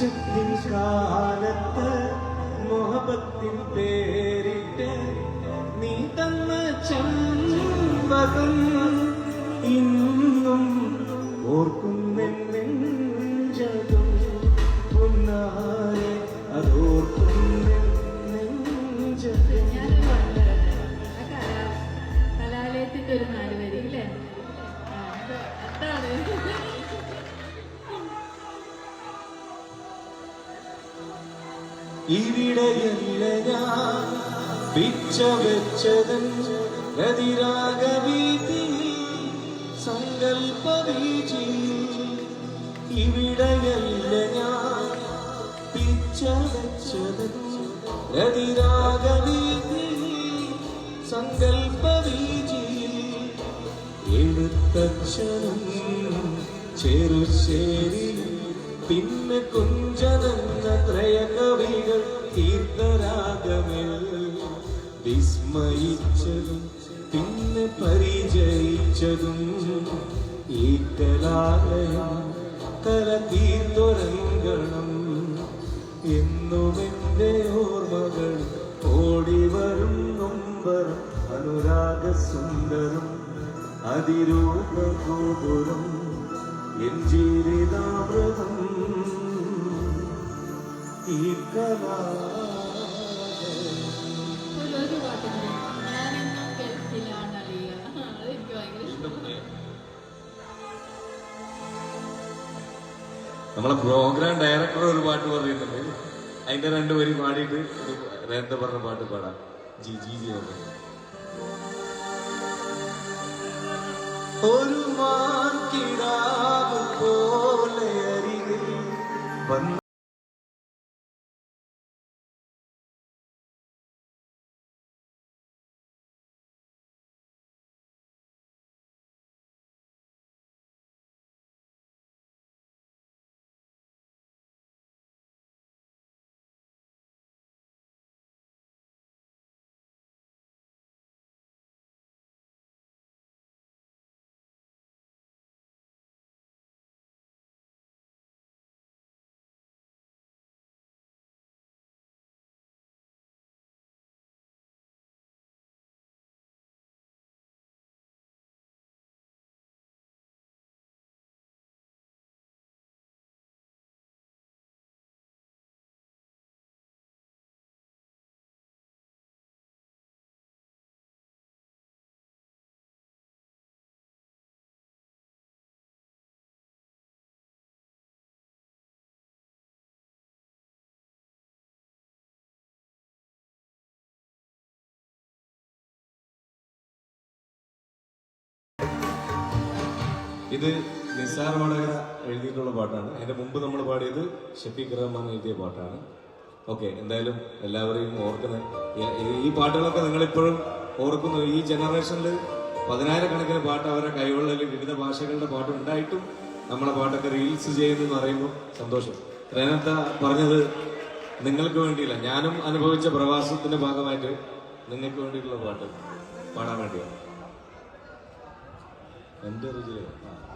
പിരിശത്തിൻ കാലത്ത് മൊഹബത്തിൻ പേരിട്ട് നീ തന്ന ചെമ്പകം ഇന്നും ഓർക്കുന്നെഞ്ചകം ഇവിടെയല്ല ഞാൻ പിച്ച ഇവിടെയല്ല ഞാൻ പിച്ച വെച്ചതൻ രതിരാഗവീതി സങ്കൽപ്പവീചി എഴുത്തച്ഛനും ചെറുശ്ശേരി പിന്നെ കുഞ്ചനന്നത്രയ കവികൾ തീർത്ഥരാഗമിൽ വിസ്മയിച്ചതും പിന്നെ പരിചയിച്ചതും ഈ തല കല എന്നും എന്റെ ഓർമ്മകൾ ഓടി വരും നൊമ്പരം അനുരാഗ സുന്ദരം അതിരൂപ ഗോപുരം എൻ ജീവിതാമൃതം നമ്മളെ പ്രോഗ്രാം ഡയറക്ടർ ഒരു പാട്ട് പറയുന്നുണ്ട് അതിന്റെ രണ്ടു വരി പാടിയിട്ട് നേരത്തെ പറഞ്ഞ പാട്ട് പാടാം. ജി ജി ജി ഒരു മാൻകിടാവ് പോലെ അരികിൽ വന്ന ഇത് നിസാർ വടകര എഴുതിയിട്ടുള്ള പാട്ടാണ്. അതിന്റെ മുമ്പ് നമ്മൾ പാടിയത് ഷഫീഖ് റഹ്മാൻ എഴുതിയ പാട്ടാണ്. ഓക്കെ എന്തായാലും എല്ലാവരെയും ഓർക്കുന്ന ഈ- പാട്ടുകളൊക്കെ നിങ്ങളിപ്പോഴും ഓർക്കുന്നു. ഈ ജനറേഷനിൽ പതിനായിരക്കണക്കിന് പാട്ട് അവരുടെ കൈകളിൽ വിവിധ ഭാഷകളുടെ പാട്ട് ഉണ്ടായിട്ടും നമ്മളെ പാട്ടൊക്കെ റീൽസ് ചെയ്യുന്നു എന്ന് പറയുമ്പോൾ സന്തോഷം. റേനത്ത പറഞ്ഞത് നിങ്ങൾക്ക് വേണ്ടിയില്ല. ഞാനും അനുഭവിച്ച പ്രവാസത്തിന്റെ ഭാഗമായിട്ട് നിങ്ങൾക്ക് വേണ്ടിയിട്ടുള്ള പാട്ട് പാടാൻ വേണ്ടിയാണ്. എന്റെ രുചിയില് ആ